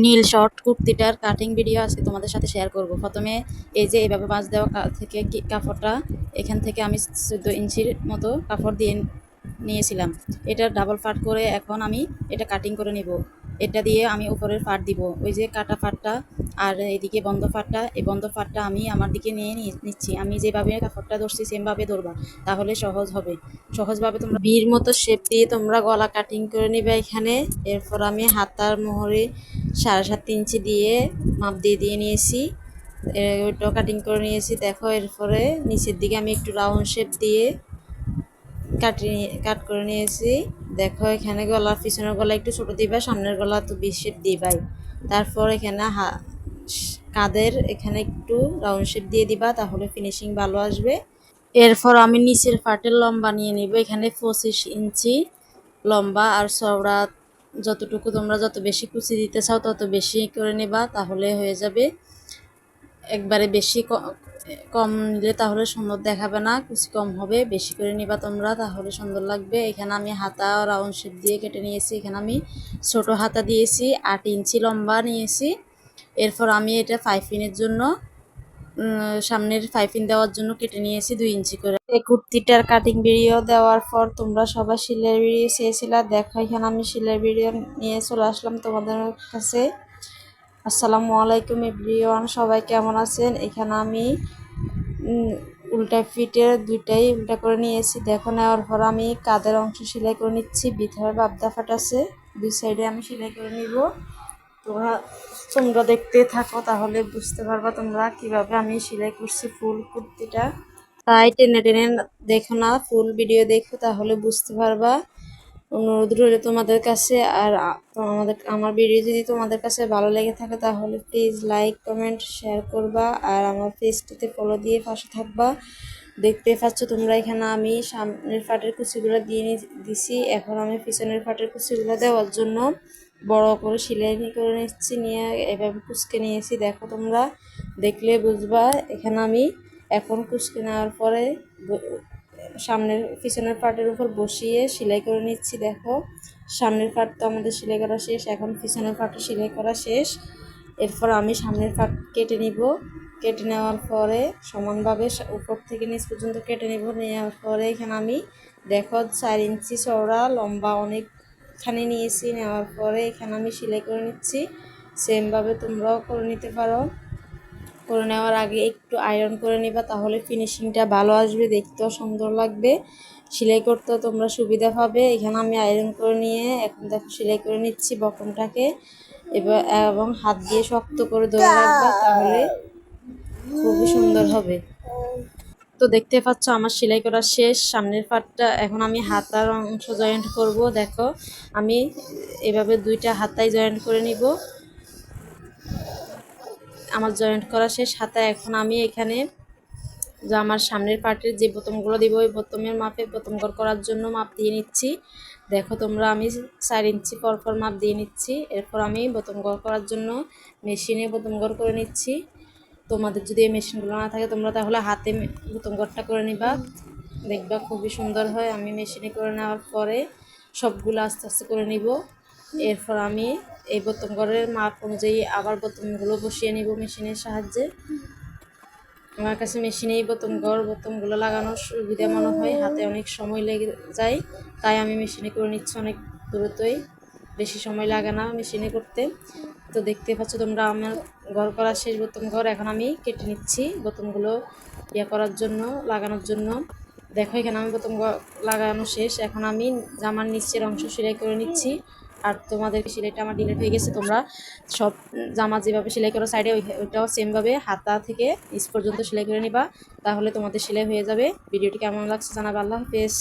নীল short কুর্তিটার cutting video আজকে তোমাদের সাথে শেয়ার করব। প্রথমে এই যে এইভাবে বাঁচ দেওয়া থেকে কাপড়টা, এখান থেকে আমি চোদ্দ ইঞ্চির মতো কাপড় দিয়ে নিয়েছিলাম। এটা ডাবল ফাট করে এখন আমি এটা কাটিং করে নিব। এটা দিয়ে আমি উপরের ফাট দিব। ওই যে কাটা ফাটটা আর এদিকে বন্ধ ফাটটা, এই বন্ধ ফাটটা আমি আমার দিকে নিয়ে নিচ্ছি। আমি যেভাবে কাপড়টা ধরছি, সেমভাবে ধরবা। তাহলে সহজ হবে। সহজভাবে তোমরা বীর মতো শেপ দিয়ে তোমরা গলা কাটিং করে নিবে এখানে। এরপর আমি হাতার মোহরে সাড়ে সাত ইঞ্চি দিয়ে মাপ দিয়ে দিয়ে নিয়েছি। ওইটাও কাটিং করে নিয়েছি। দেখো, এরপরে নিচের দিকে আমি একটু রাউন্ড শেপ দিয়ে কাটি কাট করে নিয়েছি। দেখো, এখানে গলার পিছনের গলা একটু ছোট দিবা, সামনের গলা তো বিশ শেপ দিবাই। তারপর এখানে হা কাদের এখানে একটু রাউন্ড শেপ দিয়ে দিবা, তাহলে ফিনিশিং ভালো আসবে। এরপর আমি নিচের ফাটের লম্বা নিয়ে নিব, এখানে পঁচিশ ইঞ্চি লম্বা। আর চওড়া যতটুকু তোমরা যত বেশি কুচি দিতে চাও, তত বেশি করে নেবা, তাহলে হয়ে যাবে। একবারে বেশি কম নিলে তাহলে সুন্দর দেখাবে না, কুচি কম হবে, বেশি করে নিবা তোমরা, তাহলে সুন্দর লাগবে। এখানে আমি হাতা রাউন্ড শেপ দিয়ে কেটে নিয়েছি, এখানে আমি ছোট হাতা দিয়েছি, আট ইঞ্চি লম্বা নিয়েছি। এরপর আমি এটা ফাইভ পিনের জন্য সামনের ফাইফিন দেওয়ার জন্য কেটে নিয়েছি দুই ইঞ্চি করে। এই কুর্তিটার কাটিং ভিডিও দেওয়ার পর তোমরা সবাই সিলাই ভিডিও চেয়েছিলা, দেখো এখানে আমি সিলাই ভিডিও নিয়ে চলে আসলাম তোমাদের কাছে। আসসালামু আলাইকুম এভরিওয়ান, সবাই কেমন আছেন? এখানে আমি উল্টা ফিটের দুইটাই উল্টা করে নিয়েছি। দেখো নেওয়ার পর আমি কাদের অংশ সেলাই করে নিচ্ছি ভিতরে বাবদা ফাটাছে দুই সাইডে আমি সেলাই করে নিব। তোমরা তোমরা দেখতে থাকো, তাহলে বুঝতে পারবা তোমরা কীভাবে আমি সেলাই করছি ফুল কুর্তিটা। তাই টেনে টেনে দেখো না, ফুল ভিডিও দেখো, তাহলে বুঝতে পারবা। অনুরোধ রইল তোমাদের কাছে। আর আমাদের আমার ভিডিও যদি তোমাদের কাছে ভালো লেগে থাকে তাহলে প্লিজ লাইক কমেন্ট শেয়ার করবা। আর আমার পেজটিতে ফলো দিয়ে পাশে থাকবা। দেখতে পাচ্ছ তোমরা এখানে আমি সামনের ফাটের কুচিগুলো দিয়ে দিছি। এখন আমি পিছনের ফাটের কুচিগুলো দেওয়ার জন্য বড় করে সেলাই করে নিচ্ছি, নিয়ে এভাবে কুচকে নিয়েছি। দেখো তোমরা, দেখলে বুঝবা। এখানে আমি এখন কুচকে নেওয়ার পরে সামনের পিছনের পার্টের উপর বসিয়ে সেলাই করে নিচ্ছি, দেখো। সামনের পার্ট তো আমাদের সেলাই করা শেষ, এখন পিছনের পার্টও সেলাই করা শেষ। এরপর আমি সামনের পার্ট কেটে নিব। কেটে নেওয়ার পরে সমানভাবে উপর থেকে নিচ পর্যন্ত কেটে নিব। নেওয়ার পরে এখানে আমি, দেখো, চার ইঞ্চি চওড়া, লম্বা অনেকখানি নিয়েছি। নেওয়ার পরে এখানে আমি সেলাই করে নিচ্ছি। সেমভাবে তোমরাও করে নিতে পারো। করে নেওয়ার আগে একটু আয়রন করে নিবা, তাহলে ফিনিশিংটা ভালো আসবে, দেখতেও সুন্দর লাগবে। সেলাই করতেও তোমরা সুবিধা পাবে। এখানে আমি আয়রন করে নিয়ে এখন দেখো সেলাই করে নিচ্ছি বটমটাকে এবার, এবং হাত দিয়ে শক্ত করে ধরে রাখবা, তাহলে খুবই সুন্দর হবে। তো দেখতে পাচ্ছ আমার সেলাই করা শেষ, সামনের পাটটা এখন আমি হাতার অংশ জয়েন্ট করব, দেখো। আমি এভাবে দুইটা হাতাই জয়েন্ট করে নিব। আমার জয়েন্ট করা শেষ হাতায় এখন আমি এখানে যে আমার সামনের পার্টের যে বোতামগুলো দিব, ওই বোতামের মাপে বোতাম ঘর করার জন্য মাপ দিয়ে নিচ্ছি। দেখো তোমরা, আমি চার ইঞ্চি পর পর মাপ দিয়ে নিচ্ছি। এরপর আমি বোতাম ঘর করার জন্য মেশিনে বোতাম ঘর করে নিচ্ছি। তোমাদের যদি এই মেশিনগুলো না থাকে, তোমরা তাহলে হাতে বোতাম ঘরটা করে নিবা। দেখবা খুবই সুন্দর হয়। আমি মেশিনে করে নেওয়ার পরে সবগুলো আস্তে আস্তে করে নিব। এরপর আমি এই বোতাম ঘরের মাপ অনুযায়ী আবার বোতামগুলো বসিয়ে নিব মেশিনের সাহায্যে। আমার কাছে মেশিনেই বোতাম ঘর বোতামগুলো লাগানোর সুবিধা মনে হয়। হাতে অনেক সময় লেগে যায়, তাই আমি মেশিনে করে নিচ্ছি অনেক দ্রুতই। বেশি সময় লাগে না মেশিনে করতে। তো দেখতে পাচ্ছ তোমরা আমার ঘর করা শেষ বোতাম ঘর এখন আমি কেটে নিচ্ছি বোতামগুলো ইয়ে করার জন্য, লাগানোর জন্য। দেখো এখানে আমি বোতাম লাগানো শেষ। এখন আমি জামার নিচের অংশ সেলাই করে নিচ্ছি। আর তোমাদের সেলাইটা আমার ডিলেট হয়ে গেছে, তোমরা সব জামা যেভাবে সেলাই করো সাইডে ওইটাও সেমভাবে হাতা থেকে ইস পর্যন্ত সেলাই করে নিবা, তাহলে তোমাদের সেলাই হয়ে যাবে। ভিডিওটি কেমন লাগছে জানাবে, আল্লাহ হাফেজ।